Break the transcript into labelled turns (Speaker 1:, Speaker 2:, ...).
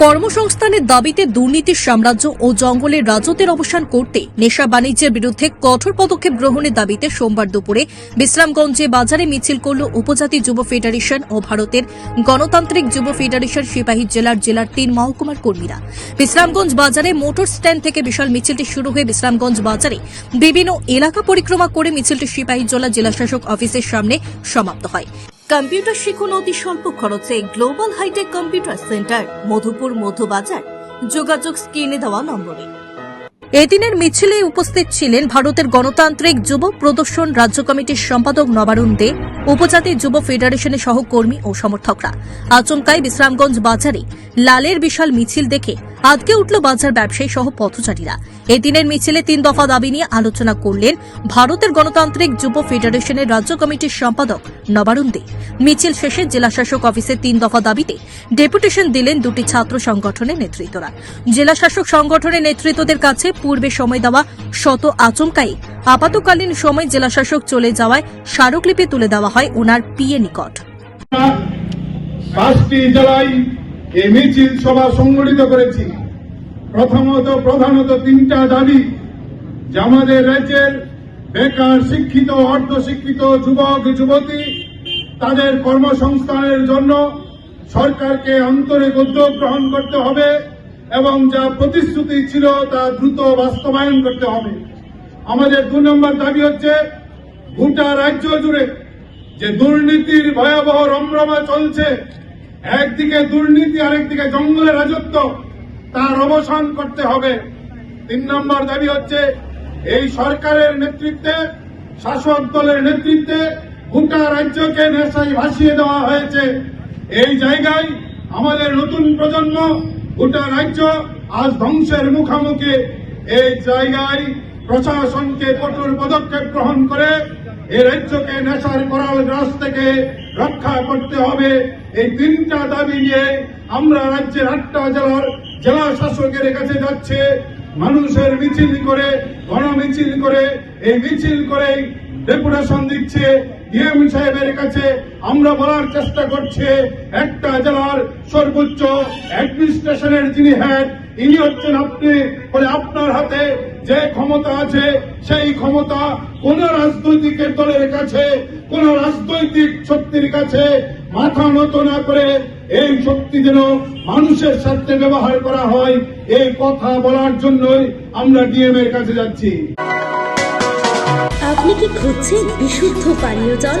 Speaker 1: কর্মসংস্থানের দাবিতে দুর্নীতির সাম্রাজ্য ও জঙ্গলের রাজত্বের অবসান করতে নেশা বাণিজ্যের বিরুদ্ধে কঠোর পদক্ষেপ গ্রহণের দাবিতে সোমবার দুপুরে বিশ্রামগঞ্জে বাজারে মিছিল করল উপজাতি যুব ফেডারেশন ও ভারতের গণতান্ত্রিক যুব ফেডারেশন সিপাহী জেলার জেলার তিন মহকুমার কর্মীরা। বিশ্রামগঞ্জ বাজারে মোটর স্ট্যান্ড থেকে বিশাল মিছিলটি শুরু হয়ে বিশ্রামগঞ্জ বাজারে বিভিন্ন এলাকা পরিক্রমা করে মিছিলটি সিপাহী জেলা জেলাশাসক অফিসের সামনে সমাপ্ত হয়। কম্পিউটার শিখুন অতি স্বল্প খরচে global hi tech computer center, Madhupur Madhubazar যোগাযোগ স্ক্রিনে দেওয়া নম্বরে। এদিনের মিছিলে উপস্থিত ছিলেন ভারতের গণতান্ত্রিক যুব প্রদর্শন রাজ্য কমিটির সম্পাদক নবারুণ দে, উপজাতি যুব ফেডারেশনের সহকর্মী ও সমর্থকরা। আচমকাই বিশ্রামগঞ্জ বাজারে লালের বিশাল মিছিল দেখে আজকে উঠল বাজার ব্যবসায়ী সহ পথচারীরা। এদিনের মিছিলে তিন দফা দাবি নিয়ে আলোচনা করলেন ভারতের গণতান্ত্রিক যুব ফেডারেশনের রাজ্য কমিটির সম্পাদক নবারুণ দে। মিছিল শেষে জেলাশাসক অফিসের তিন দফা দাবিতে ডেপুটেশন দিলেন দুটি ছাত্র সংগঠনের নেতৃত্বরা। জেলাশাসক সংগঠনের নেতৃত্বদের কাছে পূর্বে সময় দেওয়া শত আচমকাই আপাতকালীন সময় জেলাশাসক চলে যাওয়ায় স্মারকলিপি তুলে দেওয়া হয় ওনার পিএ নিকট।
Speaker 2: এই মিছিল সভা সংগঠিত করেছি। প্রথমত, প্রধানত তিনটা দাবি যে আমাদের রাজ্যের বেকার শিক্ষিত, অর্ধশিক্ষিত যুবক, যুবতী তাদের কর্মসংস্থানের জন্য সরকারকে আন্তরিক উদ্যোগ গ্রহণ করতে হবে এবং যা প্রতিশ্রুতি ছিল তা দ্রুত বাস্তবায়ন করতে হবে। আমাদের দু নম্বর দাবি হচ্ছে, গোটা রাজ্য জুড়ে যে দুর্নীতির ভয়াবহ রমরমা চলছে একদিকে দুর্নীতি, আরেকদিকে জঙ্গলের রাজত্ব, তার অবসান করতে হবে। তিন নম্বর দাবি হচ্ছে, এই সরকারের নেতৃত্বে, শাসক দলের নেতৃত্বে গোটা রাজ্যকে নেশায় ভাসিয়ে দেওয়া হয়েছে। এই জায়গায় আমাদের নতুন প্রজন্ম, গোটা রাজ্য আজ ধ্বংসের মুখামুখি। এই জায়গায় প্রশাসনকে কঠোর পদক্ষেপ গ্রহণ করে, এই রাজ্যকে নেশার করাল গ্রাস থেকে রক্ষা করতে হবে। এই তিনটা দাবি নিয়ে আমরা রাজ্যের আটটা জেলার জেলা শাসকের কাছে যাচ্ছে। মানুষের মিছিল করে, গণমিছিল করে, এই মিছিল করে ডেপুটেশন দিচ্ছে ডিএম সাহেবের কাছে। আমরা বলার চেষ্টা করছে, একটা জেলার সর্বোচ্চ অ্যাডমিনিস্ট্রেশনের যিনি হেড ইনি হচ্ছেন আপনি বলে আপনার হাতে যে ক্ষমতা আছে, সেই ক্ষমতা কোন রাজনৈতিক দলের কাছে, কোন রাজনৈতিক শক্তির কাছে মাথা নত না করে এই শক্তি যেন মানুষের স্বার্থে ব্যবহার করা হয়, এই কথা বলার জন্যই আমরা ডিএম এর কাছে যাচ্ছি।
Speaker 3: আপনি কি খুঁজছেন বিশুদ্ধ পানীয় জল?